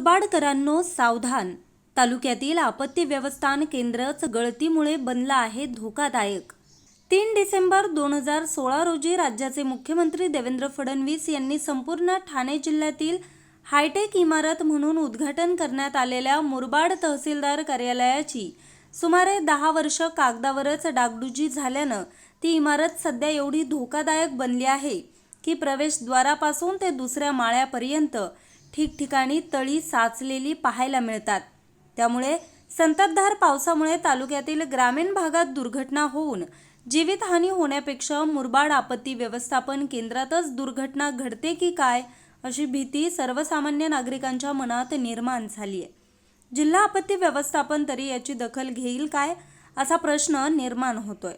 मुरबाडकरांनो सावधान. तालुक्यातील आपत्ती व्यवस्थान केंद्रच गळतीमुळे बनलं आहे धोकादायक. तीन डिसेंबर दोन हजार सोळा रोजी राज्याचे मुख्यमंत्री देवेंद्र फडणवीस यांनी संपूर्ण ठाणे जिल्ह्यातील हायटेक इमारत म्हणून उद्घाटन करण्यात आलेल्या मुरबाड तहसीलदार कार्यालयाची सुमारे दहा वर्ष कागदावरच डागडुजी झाल्यानं ती इमारत सध्या एवढी धोकादायक बनली आहे की प्रवेशद्वारापासून ते दुसऱ्या माळ्यापर्यंत ठिकठिकाणी तळी साचलेली पाहायला मिळतात. त्यामुळे संततधार पावसामुळे तालुक्यातील ग्रामीण भागात दुर्घटना होऊन जीवितहानी होण्यापेक्षा मुरबाड आपत्ती व्यवस्थापन केंद्रातच दुर्घटना घडते की काय अशी भीती सर्वसामान्य नागरिकांच्या मनात निर्माण झाली आहे जिल्हा आपत्ती व्यवस्थापन तरी याची दखल घेईल काय असा प्रश्न निर्माण होतोय.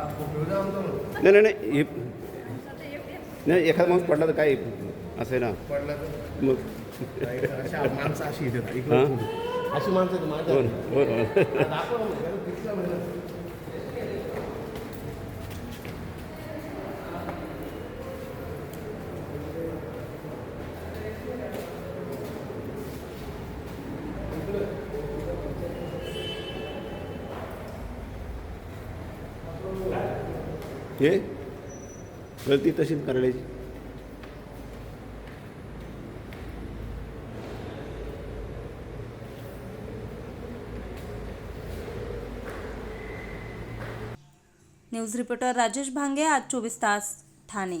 नाही नाही नाही हे नाही एखादा माणूस पडला तर काय असं ना. पडला तर. मग माणसं अशी येतात अशी माणसं हे गलती तशीच करायची. न्यूज रिपोर्टर राजेश भांगे आज चोवीस तास ठाणे.